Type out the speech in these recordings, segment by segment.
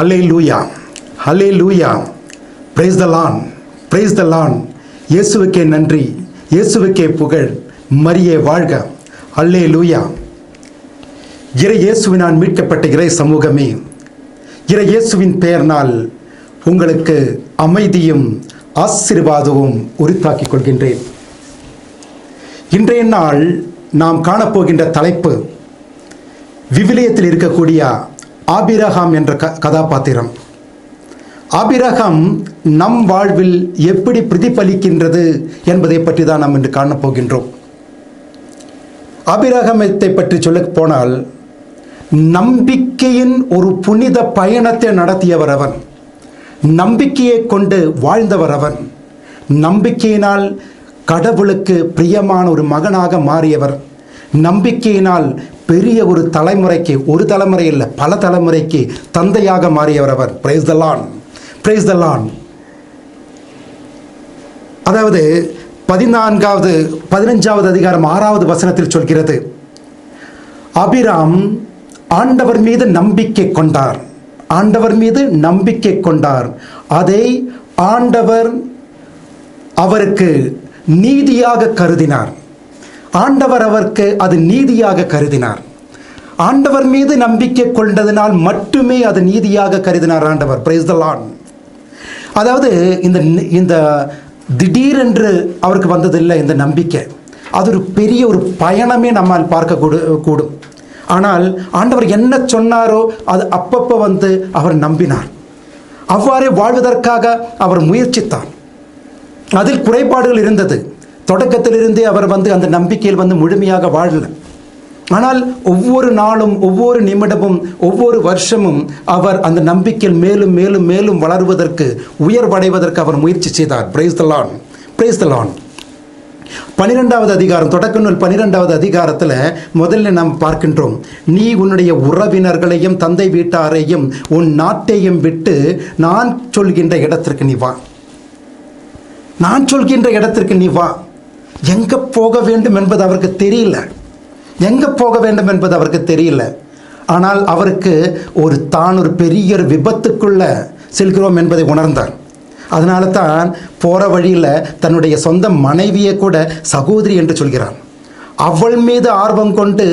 Hallelujah hallelujah praise the Lord praise the Lord இயேசுவுக்கே நன்றி. இயேசுவுக்கே புகழ். மரியே வாழ்க. அல்லே லூயா இறை இயேசுவினால் மீட்கப்பட்ட இறை சமூகமே இறை இயேசுவின் பெயர்னால் உங்களுக்கு அமைதியும் ஆசீர்வாதமும் உரித்தாக்கிக் கொள்கின்றேன். இன்றைய நாள் நாம் காணப்போகின்ற தலைப்பு விவிலியத்தில் இருக்கக்கூடிய ஆபிரகாம் என்ற க கதாபாத்திரம். ஆபிரகம் நம் வாழ்வில் எப்படி பிரதிபலிக்கின்றது என்பதை பற்றி தான் நாம் இன்று காணப்போகின்றோம். ஆபிரகமத்தை பற்றி சொல்ல போனால் நம்பிக்கையின் ஒரு புனித பயணத்தை நடத்தியவர் அவன். நம்பிக்கையை கொண்டு வாழ்ந்தவர் அவன். நம்பிக்கையினால் கடவுளுக்கு பிரியமான ஒரு மகனாக மாறியவர். நம்பிக்கையினால் பெரிய ஒரு தலைமுறைக்கு ஒரு தலைமுறை இல்லை பல தலைமுறைக்கு தந்தையாக மாறியவர் அவர். Praise the Lord praise the Lord அதாவது பதினான்காவது பதினஞ்சாவது அதிகாரம் ஆறாவது வசனத்தில் சொல்கிறது அபிராம் ஆண்டவர் மீது நம்பிக்கை கொண்டார். ஆண்டவர் மீது நம்பிக்கை கொண்டார். அதை ஆண்டவர் அவருக்கு நீதியாக கருதினார். ஆண்டவர் அவருக்கு அது நீதியாக கருதினார். ஆண்டவர் மீது நம்பிக்கை கொண்டதினால் மட்டுமே அது நீதியாக கருதினார் ஆண்டவர். பிரைஸ் த லான் அதாவது இந்த இந்த திடீரென்று அவருக்கு வந்ததில்லை இந்த நம்பிக்கை. அது ஒரு பெரிய ஒரு பயணமே நம்மால் பார்க்க கூடும். ஆனால் ஆண்டவர் என்ன சொன்னாரோ அது அப்பப்போ வந்து அவர் நம்பினார். அவ்வாறே வாழ்வதற்காக அவர் முயற்சித்தார். அதில் குறைபாடுகள் இருந்தது. தொடக்கத்திலிருந்தே அவர் வந்து அந்த நம்பிக்கையில் வந்து முழுமையாக வாழல. ஆனால் ஒவ்வொரு நாளும் ஒவ்வொரு நிமிடமும் ஒவ்வொரு வருஷமும் அவர் அந்த நம்பிக்கையில் மேலும் மேலும் மேலும் வளருவதற்கு உயர்வடைவதற்கு அவர் முயற்சி செய்தார். பிரைஸ் தலான் பிரைஸ் தலான் பனிரெண்டாவது அதிகாரம் தொடக்க நூல் பனிரெண்டாவது அதிகாரத்தில் முதல்ல நாம் பார்க்கின்றோம். நீ உன்னுடைய உறவினர்களையும் தந்தை வீட்டாரையும் உன் நாட்டையும் விட்டு நான் சொல்கின்ற இடத்திற்கு நீ வா. நான் சொல்கின்ற இடத்திற்கு நீ வா. எங்கே போக வேண்டும் என்பது அவருக்கு தெரியல. எங்கே போக வேண்டும் என்பது அவருக்கு தெரியல. ஆனால் அவருக்கு ஒரு தான் ஒரு பெரிய ஒரு விபத்துக்குள்ள செல்கிறோம் என்பதை உணர்ந்தார். அதனால தான் போகிற வழியில் தன்னுடைய சொந்த மனைவியை கூட சகோதரி என்று சொல்கிறான். அவள் மீது ஆர்வம் கொண்டு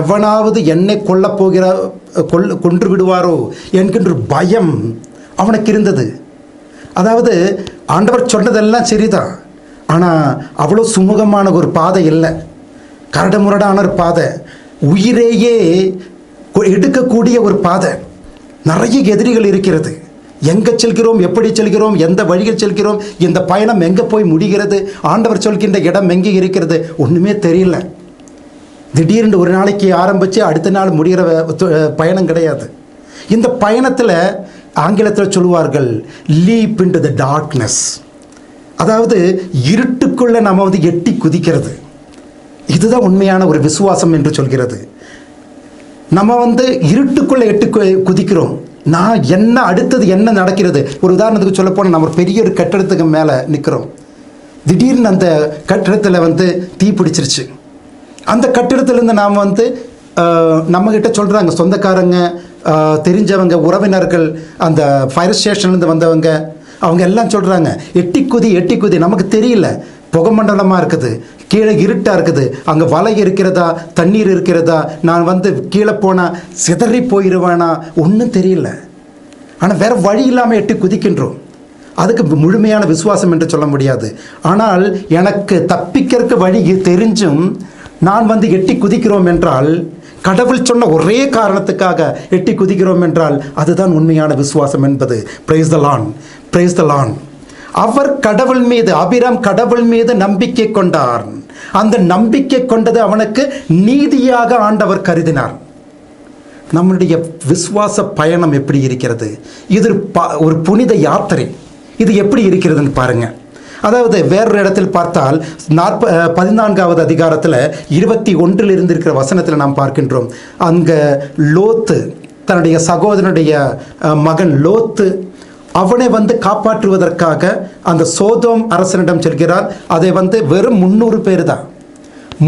எவனாவது என்னை கொல்லப் போகிற கொல் கொன்று விடுவாரோ என்கின்ற பயம் அவனுக்கு இருந்தது. அதாவது ஆண்டவர் சொன்னதெல்லாம் சரிதான். ஆனால் அவ்வளோ சுமூகமான ஒரு பாதை இல்லை. கரடுமுரடான ஒரு பாதை. உயிரையே கொ- எடுக்கக்கூடிய ஒரு பாதை. நிறைய எதிரிகள் இருக்கிறது. எங்கே செல்கிறோம் எப்படி செல்கிறோம் எந்த வழியில் செல்கிறோம் இந்த பயணம் எங்கே போய் முடிகிறது ஆண்டவர் சொல்கின்ற இடம் எங்கே இருக்கிறது ஒன்றுமே தெரியல. திடீர்னு ஒரு நாளைக்கு ஆரம்பித்து அடுத்த நாள் முடிகிற வ- பயணம் கிடையாது. இந்த பயணத்தில் ஆங்கிலத்தில் சொல்லுவார்கள் லீப் இன்டு த டார்க்னஸ் அதாவது இருட்டுக்குள்ளே நம்ம வந்து எட்டி குதிக்கிறது. இதுதான் உண்மையான ஒரு விசுவாசம் என்று சொல்கிறது. நம்ம வந்து இருட்டுக்குள்ளே எட்டு கு- குதிக்கிறோம். நான் என்ன அடுத்தது என்ன நடக்கிறது? ஒரு உதாரணத்துக்கு சொல்லப்போனால் நம்ம பெரிய ஒரு கட்டடத்துக்கு மேலே நிற்கிறோம் திடீர்னு அந்த கட்டிடத்தில் வந்து தீ பிடிச்சிருச்சு. அந்த கட்டிடத்துலேருந்து நாம் வந்து நம்மக்கிட்ட சொல்கிறாங்க சொந்தக்காரங்க தெரிஞ்சவங்க உறவினர்கள் அந்த ஃபயர் ஸ்டேஷன்லேருந்து வந்தவங்க அவங்க எல்லாம் சொல்கிறாங்க எட்டி குதி எட்டி குதி நமக்கு தெரியல. புகமண்டலமாக இருக்குது கீழே இருட்டாக இருக்குது. அங்கே வலை இருக்கிறதா தண்ணீர் இருக்கிறதா? நான் வந்து கீழே போனால் சிதறி போயிடுவேனா ஒன்றும் தெரியல. ஆனால் வேற வழி இல்லாமல் எட்டி குதிக்கின்றோம். அதுக்கு முழுமையான விசுவாசம் என்று சொல்ல முடியாது. ஆனால் எனக்கு தப்பிக்கிறதுக்கு வழி தெரிஞ்சும் நான் வந்து எட்டி குதிக்கிறோம் என்றால் கடவுள் சொன்ன ஒரே காரணத்துக்காக எட்டி குதிக்கிறோம் என்றால் அதுதான் உண்மையான விசுவாசம் என்பது. Praise the Lord praise the Lord அவர் கடவுள் மீது அபிராம் கடவுள் மீது நம்பிக்கை கொண்டார். அந்த நம்பிக்கை கொண்டது அவனுக்கு நீதியாக ஆண்டவர் கருதினார். நம்முடைய விசுவாச பயணம் எப்படி இருக்கிறது? இது ஒரு ஒரு புனித யாத்திரை. இது எப்படி இருக்கிறதுன்னு பாருங்க. அதாவது வேறொரு இடத்தில் பார்த்தால் நாற்ப பதினான்காவது அதிகாரத்தில் இருபத்தி ஒன்றில் இருந்து இருக்கிற வசனத்தில் நாம் பார்க்கின்றோம். அங்கே லோத்து தன்னுடைய சகோதரனுடைய மகன் லோத்து அவனை வந்து காப்பாற்றுவதற்காக அந்த சோதோம் அரசனிடம் செல்கிறார். அதை வந்து வெறும் முந்நூறு பேர் தான்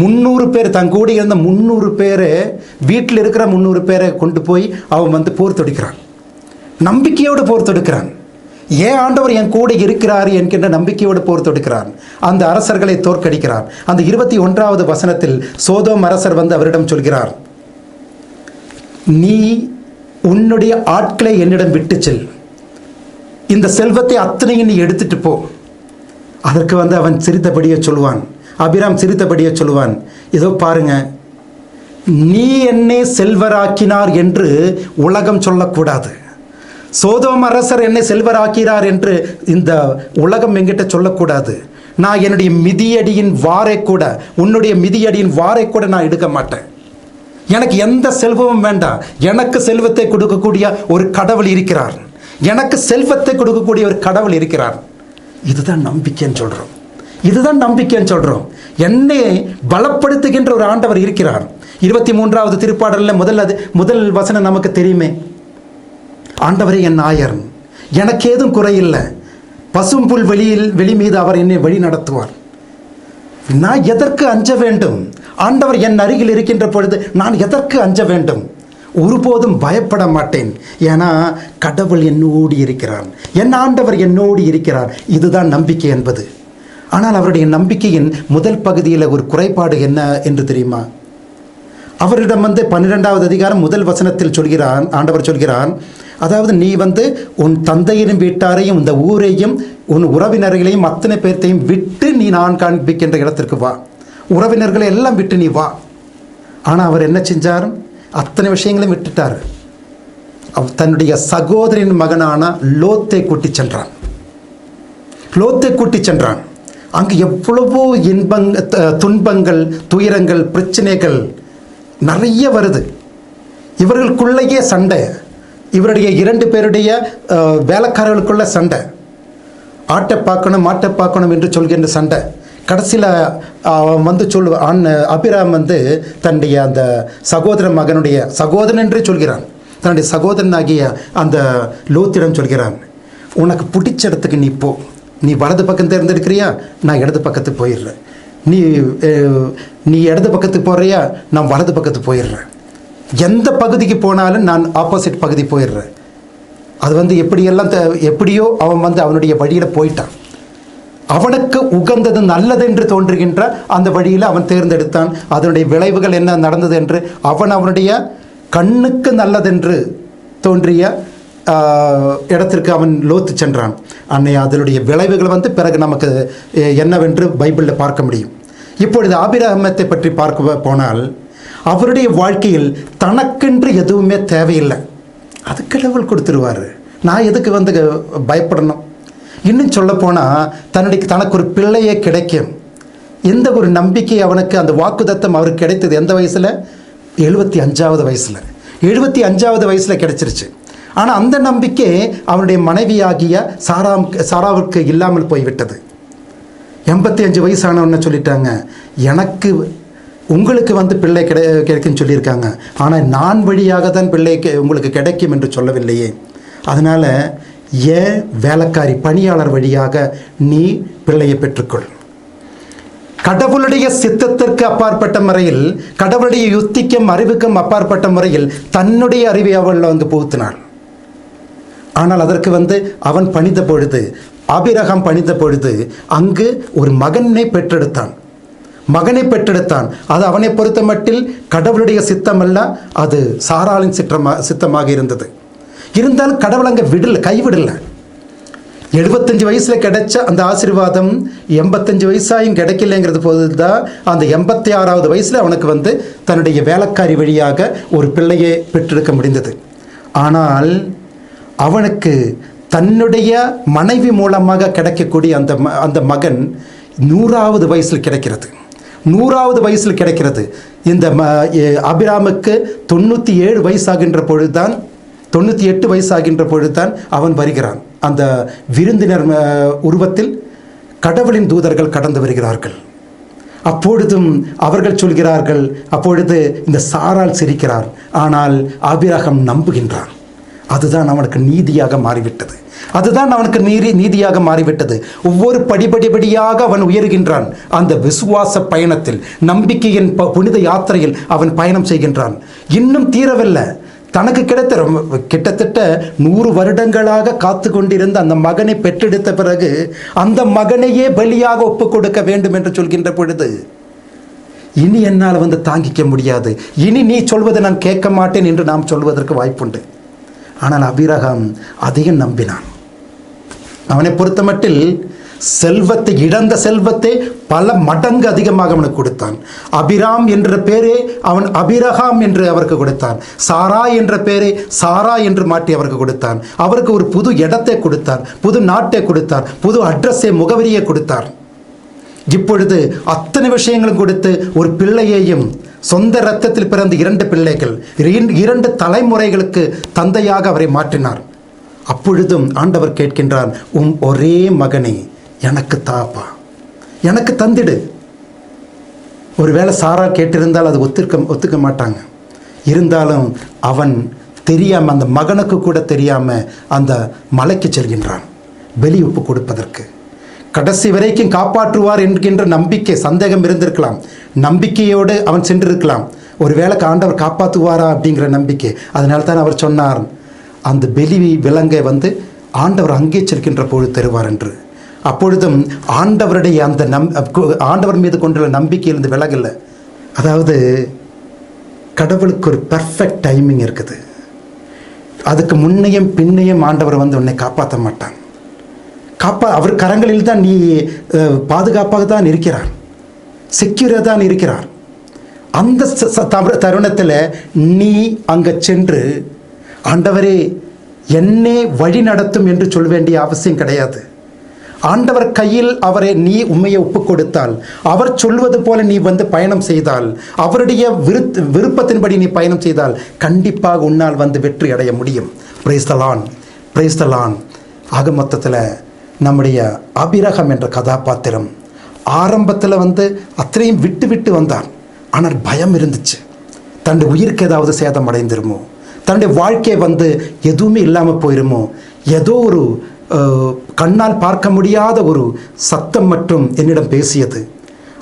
முந்நூறு பேர் தன் இருந்த முந்நூறு பேர் வீட்டில் இருக்கிற முந்நூறு பேரை கொண்டு போய் அவன் வந்து போர் தொடிக்கிறான். நம்பிக்கையோடு போர் தொடுக்கிறான். ஏன் ஆண்டவர் என் கூட இருக்கிறார் என்கின்ற நம்பிக்கையோடு போர் தொடுக்கிறான்? அந்த அரசர்களை தோற்கடிக்கிறான். அந்த இருபத்தி ஒன்றாவது வசனத்தில் சோதோம் அரசர் வந்து அவரிடம் சொல்கிறார் நீ உன்னுடைய ஆட்களை என்னிடம் விட்டு செல். இந்த செல்வத்தை அத்தனையும் நீ எடுத்துட்டு போ. அதற்கு வந்து அவன் சிரித்தபடியே சொல்லுவான். அபிராம் சிரித்தபடியே சொல்லுவான். இதோ பாருங்க. நீ என்னை செல்வராக்கினார் என்று உலகம் சொல்லக்கூடாது. சோதோம் அரசர் என்னை செல்வராக்கிறார் என்று இந்த உலகம் என்கிட்ட சொல்லக்கூடாது. நான் என்னுடைய மிதியடியின் வாரை கூட உன்னுடைய மிதியடியின் வாரை கூட நான் எடுக்க மாட்டேன். எனக்கு எந்த செல்வமும் வேண்டாம். எனக்கு செல்வத்தை கொடுக்கக்கூடிய ஒரு கடவுள் இருக்கிறார். எனக்கு செல்வத்தை கொடுக்கக்கூடிய ஒரு கடவுள் இருக்கிறார். இதுதான் நம்பிக்கைன்னு சொல்கிறோம் இதுதான் நம்பிக்கைன்னு சொல்கிறோம் என்னை பலப்படுத்துகின்ற ஒரு ஆண்டவர் இருக்கிறார். இருபத்தி மூன்றாவது திருப்பாடலில் முதல் அது முதல் வசனம் நமக்கு தெரியுமே? ஆண்டவரே என் நாயர். எனக்கு ஏதும் குறையில்லை பசும்புல் வெளியில் வெளி மீது அவர் என்னை வழி நடத்துவார். நான் எதற்கு அஞ்ச வேண்டும்? ஆண்டவர் என் அருகில் இருக்கின்ற பொழுது நான் எதற்கு அஞ்ச வேண்டும்? ஒருபோதும் பயப்பட மாட்டேன். ஏன்னா கடவுள் என்னோடு இருக்கிறான் என் ஆண்டவர் என்னோடு இருக்கிறார். இதுதான் நம்பிக்கை என்பது. ஆனால் அவருடைய நம்பிக்கையின் முதல் பகுதியில் ஒரு குறைபாடு என்ன என்று தெரியுமா? அவரிடம் வந்து பன்னிரெண்டாவது அதிகாரம் முதல் வசனத்தில் சொல்கிறான் ஆண்டவர் சொல்கிறான் அதாவது நீ வந்து உன் தந்தையினும் வீட்டாரையும் இந்த ஊரையும் உன் உறவினர்களையும் அத்தனை பேர்த்தையும் விட்டு நீ நான் காண்பிக்கின்ற இடத்திற்கு வா. உறவினர்களை எல்லாம் விட்டு நீ வா. ஆனால் அவர் என்ன செஞ்சார்? அத்தனை விஷயங்களையும் விட்டுட்டார். தன்னுடைய சகோதரின் மகனான லோத்தை கூட்டி சென்றான். லோத்தை கூட்டி சென்றான். அங்கு எவ்வளவோ இன்பங் துன்பங்கள் துயரங்கள் பிரச்சனைகள் நிறைய வருது. இவர்களுக்குள்ளேயே சண்டை. இவருடைய இரண்டு பேருடைய வேலைக்காரர்களுக்குள்ள சண்டை. ஆட்டை பார்க்கணும் மாட்டை பார்க்கணும் என்று சொல்கின்ற சண்டை. கடைசியில் அவன் வந்து சொல் ஆண் அபிராம் வந்து தன்னுடைய அந்த சகோதர மகனுடைய சகோதரன் என்றே சொல்கிறான். தன்னுடைய சகோதரனாகிய அந்த லோத்திடம் சொல்கிறான் உனக்கு பிடிச்ச இடத்துக்கு நீ போ. நீ வலது பக்கம் தேர்ந்தெடுக்கிறியா? நான் இடது பக்கத்துக்கு போயிடுறேன். நீ நீ இடது பக்கத்துக்கு போகிறியா நான் வலது பக்கத்துக்கு போயிடுறேன். எந்த பகுதிக்கு போனாலும் நான் ஆப்போசிட் பகுதி போயிடுறேன். அது வந்து எப்படியெல்லாம் த- எப்படியோ அவன் வந்து அவனுடைய வழியில் போயிட்டான். அவனுக்கு உகந்தது நல்லது என்று தோன்றுகின்ற அந்த வழியில் அவன் தேர்ந்தெடுத்தான். அதனுடைய விளைவுகள் என்ன நடந்தது என்று அவன் அவனுடைய கண்ணுக்கு நல்லதென்று தோன்றிய இடத்திற்கு அவன் லோத்து சென்றான். அன்னை அதனுடைய விளைவுகள் வந்து பிறகு நமக்கு என்னவென்று பைபிளில் பார்க்க முடியும். இப்பொழுது ஆபிரகமத்தை பற்றி பார்க்க போனால் அவருடைய வாழ்க்கையில் தனக்கென்று எதுவுமே தேவையில்லை. அது கடவுள் கொடுத்துருவார். நான் எதுக்கு வந்து பயப்படணும்? இன்னும் சொல்லப்போனால் தன்னுடைய தனக்கு ஒரு பிள்ளையே கிடைக்கும். எந்த ஒரு நம்பிக்கை அவனுக்கு அந்த வாக்குதத்தம் அவருக்கு கிடைத்தது எந்த வயசில்? எழுபத்தி அஞ்சாவது வயசில். எழுபத்தி அஞ்சாவது வயசில் கிடைச்சிருச்சு. ஆனால் அந்த நம்பிக்கை அவனுடைய மனைவியாகிய சாராம் சாராவுக்கு இல்லாமல் போய்விட்டது. எண்பத்தி அஞ்சு வயசானவன்னு சொல்லிட்டாங்க. எனக்கு உங்களுக்கு வந்து பிள்ளை கிடை கிடைக்குன்னு சொல்லியிருக்காங்க. ஆனால் நான் வழியாக தான் பிள்ளை கெ- உங்களுக்கு கிடைக்கும் என்று சொல்லவில்லையே. அதனால் ஏன் வேலைக்காரி பணியாளர் வழியாக நீ பிள்ளையை பெற்றுக்கொள். கடவுளுடைய சித்தத்திற்கு அப்பாற்பட்ட முறையில் கடவுளுடைய யுத்திக்கும் அறிவுக்கும் அப்பாற்பட்ட முறையில் தன்னுடைய அறிவை அவள் வந்து புகுத்தினாள். ஆனால் அதற்கு வந்து அவன் பணிந்த பொழுது அபிரகம் பணித்த பொழுது அங்கு ஒரு மகனை பெற்றெடுத்தான். மகனை பெற்றெடுத்தான். அது அவனை பொறுத்த மட்டில் கடவுளுடைய சித்தம் அல்ல அது சாராளின் சிற்றமா சித்தமாக இருந்தது. இருந்தாலும் கடவுள் அங்கே விடல கைவிடல எழுபத்தஞ்சு வயசில் கிடைச்ச அந்த ஆசீர்வாதம் எண்பத்தஞ்சு வயசாயும் கிடைக்கலங்கிறது போது தான் அந்த எண்பத்தி ஆறாவது வயசில் அவனுக்கு வந்து தன்னுடைய வேலைக்காரி வழியாக ஒரு பிள்ளையை பெற்றெடுக்க முடிந்தது. ஆனால் அவனுக்கு தன்னுடைய மனைவி மூலமாக கிடைக்கக்கூடிய அந்த ம- அந்த மகன் நூறாவது வயசில் கிடைக்கிறது. நூறாவது வயசில் கிடைக்கிறது. இந்த ம அபிராமுக்கு தொண்ணூற்றி ஏழு வயசாகின்ற பொழுதுதான் தொண்ணூற்றி எட்டு வயசாகின்ற பொழுதுதான் அவன் வருகிறான். அந்த விருந்தினர் உருவத்தில் கடவுளின் தூதர்கள் கடந்து வருகிறார்கள். அப்பொழுதும் அவர்கள் சொல்கிறார்கள் அப்பொழுது இந்த சாரால் சிரிக்கிறார் ஆனால் ஆபிரகம் நம்புகின்றான். அதுதான் அவனுக்கு நீதியாக மாறிவிட்டது. அதுதான் அவனுக்கு நீதி நீதியாக மாறிவிட்டது. ஒவ்வொரு படிப்படிப்படியாக அவன் உயர்கின்றான். அந்த விசுவாச பயணத்தில் நம்பிக்கையின் ப- புனித யாத்திரையில் அவன் பயணம் செய்கின்றான். இன்னும் தீரவில்லை. தனக்கு கிடைத்த ரொம்ப கிட்டத்தட்ட நூறு வருடங்களாக காத்து கொண்டிருந்த அந்த மகனை பெற்றெடுத்த பிறகு அந்த மகனையே பலியாக ஒப்பு கொடுக்க வேண்டும் என்று சொல்கின்ற பொழுது இனி என்னால் வந்து தாங்கிக்க முடியாது. இனி நீ சொல்வதை நான் கேட்க மாட்டேன் என்று நாம் சொல்வதற்கு வாய்ப்புண்டு. ஆனால் அபிரகாம் அதையும் நம்பினான். அவனை பொறுத்தமட்டில் செல்வத்தை இழந்த செல்வத்தை பல மடங்கு அதிகமாக அவனுக்கு கொடுத்தான். அபிராம் என்ற பேரே அவன் அபிரகாம் என்று அவருக்கு கொடுத்தான். சாரா என்ற பேரே சாரா என்று மாற்றி அவருக்கு கொடுத்தான். அவருக்கு ஒரு புது இடத்தை கொடுத்தார் புது நாட்டை கொடுத்தார் புது அட்ரஸை முகவரியை கொடுத்தார். இப்பொழுது அத்தனை விஷயங்களும் கொடுத்து ஒரு பிள்ளையையும் சொந்த இரத்தத்தில் பிறந்த இரண்டு பிள்ளைகள் இரண்டு தலைமுறைகளுக்கு தந்தையாக அவரை மாற்றினார். அப்பொழுதும் ஆண்டவர் கேட்கின்றார் உம் ஒரே மகனே எனக்கு தாப்பா. எனக்கு தந்திடு. ஒருவேளை சாரா கேட்டிருந்தால் அது ஒத்துக்க ஒத்துக்க மாட்டாங்க. இருந்தாலும் அவன் தெரியாமல் அந்த மகனுக்கு கூட தெரியாமல் அந்த மலைக்கு செல்கின்றான். வெளி ஒப்பு கொடுப்பதற்கு. கடைசி வரைக்கும் காப்பாற்றுவார் என்கின்ற நம்பிக்கை சந்தேகம் இருந்திருக்கலாம். நம்பிக்கையோடு அவன் சென்றிருக்கலாம். ஒருவேளை ஆண்டவர் காப்பாற்றுவாரா அப்படிங்கிற நம்பிக்கை. அதனால தான் அவர் சொன்னார் அந்த பெலி விலங்கை வந்து ஆண்டவர் அங்கே செல்கின்ற பொழுது தருவார் என்று. அப்பொழுதும் ஆண்டவருடைய அந்த நம் ஆண்டவர் மீது கொண்டுள்ள நம்பிக்கையிலிருந்து விலகல. அதாவது கடவுளுக்கு ஒரு பெர்ஃபெக்ட் டைமிங் இருக்குது. அதுக்கு முன்னையும் பின்னையும் ஆண்டவர் வந்து உன்னை காப்பாற்ற மாட்டான். காப்பா அவர் கரங்களில் தான் நீ பாதுகாப்பாக தான் இருக்கிறார். செக்யூராக தான் இருக்கிறார். அந்த ச- தருணத்தில் நீ அங்கே சென்று ஆண்டவரே என்னே வழி நடத்தும் என்று சொல்ல வேண்டிய அவசியம் கிடையாது. ஆண்டவர் கையில் அவரை நீ உண்மையை ஒப்பு கொடுத்தால் அவர் சொல்வது போல நீ வந்து பயணம் செய்தால். அவருடைய விருத் விருப்பத்தின்படி நீ பயணம் செய்தால் கண்டிப்பாக உன்னால் வந்து வெற்றி அடைய முடியும். பிரைஸ்தலான் பிரைஸ்தலான் ஆக மொத்தத்தில் நம்முடைய அபிரகம் என்ற கதாபாத்திரம் ஆரம்பத்தில் வந்து அத்தனையும் விட்டு விட்டு வந்தார். ஆனால் பயம் இருந்துச்சு. தன்னுடைய உயிருக்கு ஏதாவது சேதம் அடைந்திருமோ? தன்னுடைய வாழ்க்கை வந்து எதுவுமே இல்லாமல் போயிருமோ? ஏதோ ஒரு கண்ணால் பார்க்க முடியாத ஒரு சத்தம் மட்டும் என்னிடம் பேசியது.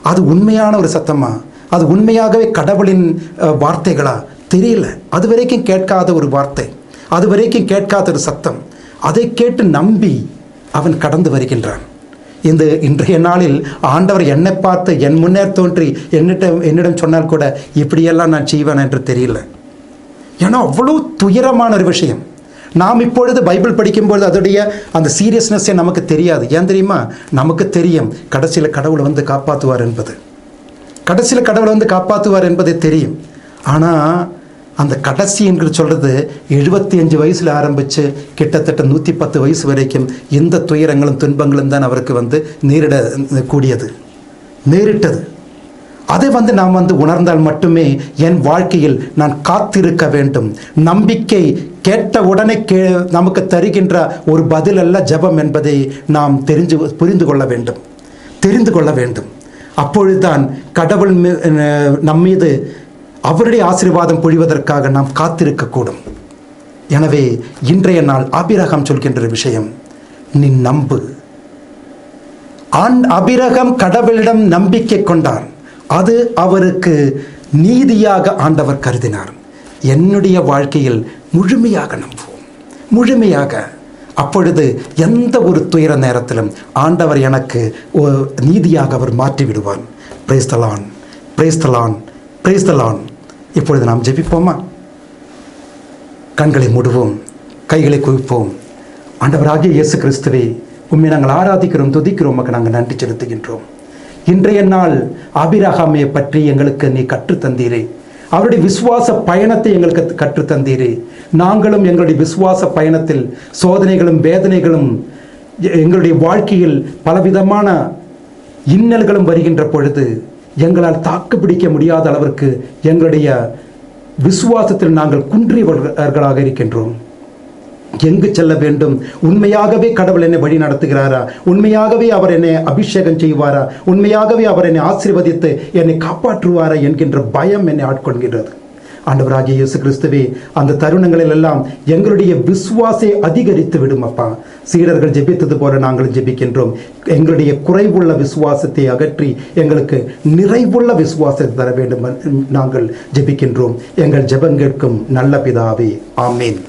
அது உண்மையான ஒரு சத்தமா? அது உண்மையாகவே கடவுளின் வார்த்தைகளா? தெரியல. அது வரைக்கும் கேட்காத ஒரு வார்த்தை. அது வரைக்கும் கேட்காத ஒரு சத்தம். அதை கேட்டு நம்பி அவன் கடந்து வருகின்றான். இந்த இன்றைய நாளில் ஆண்டவர் என்னை பார்த்து என் முன்னே தோன்றி என்னிடம் என்னிடம் சொன்னால் கூட இப்படியெல்லாம் நான் செய்வேன் என்று தெரியல. ஏன்னா அவ்வளோ துயரமான ஒரு விஷயம். நாம் இப்பொழுது பைபிள் படிக்கும்பொழுது அதோடைய அந்த சீரியஸ்னஸ்ஸே நமக்கு தெரியாது. ஏன் தெரியுமா? நமக்கு தெரியும் கடைசியில் கடவுளை வந்து காப்பாற்றுவார் என்பது. கடைசியில் கடவுளை வந்து காப்பாற்றுவார் என்பது தெரியும். ஆனால் அந்த கடைசி என்று சொல்கிறது எழுபத்தி அஞ்சு வயசில் ஆரம்பித்து கிட்டத்தட்ட நூற்றி பத்து வயசு வரைக்கும் எந்த துயரங்களும் துன்பங்களும் தான் அவருக்கு வந்து நேரிட கூடியது. நேரிட்டது. அதை வந்து நாம் வந்து உணர்ந்தால் மட்டுமே என் வாழ்க்கையில் நான் காத்திருக்க வேண்டும். நம்பிக்கை கேட்ட உடனே கே நமக்கு தருகின்ற ஒரு பதில் அல்ல ஜெபம் என்பதை நாம் தெரிஞ்சு புரிந்து கொள்ள வேண்டும். தெரிந்து கொள்ள வேண்டும். அப்பொழுதுதான் கடவுள் நம்மீது நம் மீது அவருடைய ஆசீர்வாதம் பொழிவதற்காக நாம் காத்திருக்கக்கூடும். எனவே இன்றைய நாள் அபிரகம் சொல்கின்ற விஷயம். நீ நம்பு. ஆண் அபிரகம் கடவுளிடம் நம்பிக்கை கொண்டார் அது அவருக்கு நீதியாக ஆண்டவர் கருதினார். என்னுடைய வாழ்க்கையில் முழுமையாக நம்புவோம். முழுமையாக. அப்பொழுது எந்த ஒரு துயர நேரத்திலும் ஆண்டவர் எனக்கு நீதியாக அவர் மாற்றி விடுவார். பிரேஸ்தலான் பிரேஸ்தலான் பிரேஸ்தலான் இப்பொழுது நாம் ஜெபிப்போமா? கண்களை மூடுவோம். கைகளை குவிப்போம். ஆண்டவராகிய இயேசு கிறிஸ்துவை உண்மை நாங்கள் ஆராதிக்கிறோம் துதிக்கிறோம் நாங்கள் நன்றி செலுத்துகின்றோம். இன்றைய நாள் ஆபிரகாமை பற்றி எங்களுக்கு நீ கற்றுத்தந்தீரே. அவருடைய விசுவாச பயணத்தை எங்களுக்கு கற்றுத்தந்தீரே. நாங்களும் எங்களுடைய விசுவாச பயணத்தில் சோதனைகளும் வேதனைகளும் எங்களுடைய வாழ்க்கையில் பலவிதமான இன்னல்களும் வருகின்ற பொழுது எங்களால் தாக்கு பிடிக்க முடியாத அளவிற்கு எங்களுடைய விசுவாசத்தில் நாங்கள் குன்றியவர்களாக இருக்கின்றோம். எங்கு செல்ல வேண்டும்? உண்மையாகவே கடவுள் என்னை வழி நடத்துகிறாரா? உண்மையாகவே அவர் என்னை அபிஷேகம் செய்வாரா? உண்மையாகவே அவர் என்னை ஆசீர்வதித்து என்னை காப்பாற்றுவாரா என்கின்ற பயம் என்னை ஆட்கொள்கின்றது. ஆண்டவராகிய இயேசு கிறிஸ்துவே அந்த தருணங்களில் எல்லாம் எங்களுடைய விசுவாசை அதிகரித்து விடும் அப்பா. சீடர்கள் ஜெபித்தது போல நாங்கள் ஜெபிக்கின்றோம். எங்களுடைய குறைவுள்ள விசுவாசத்தை அகற்றி எங்களுக்கு நிறைவுள்ள விசுவாசத்தை தர வேண்டும். நாங்கள் ஜெபிக்கின்றோம். எங்கள் ஜெபம் நல்ல பிதாவே. ஆமேன்.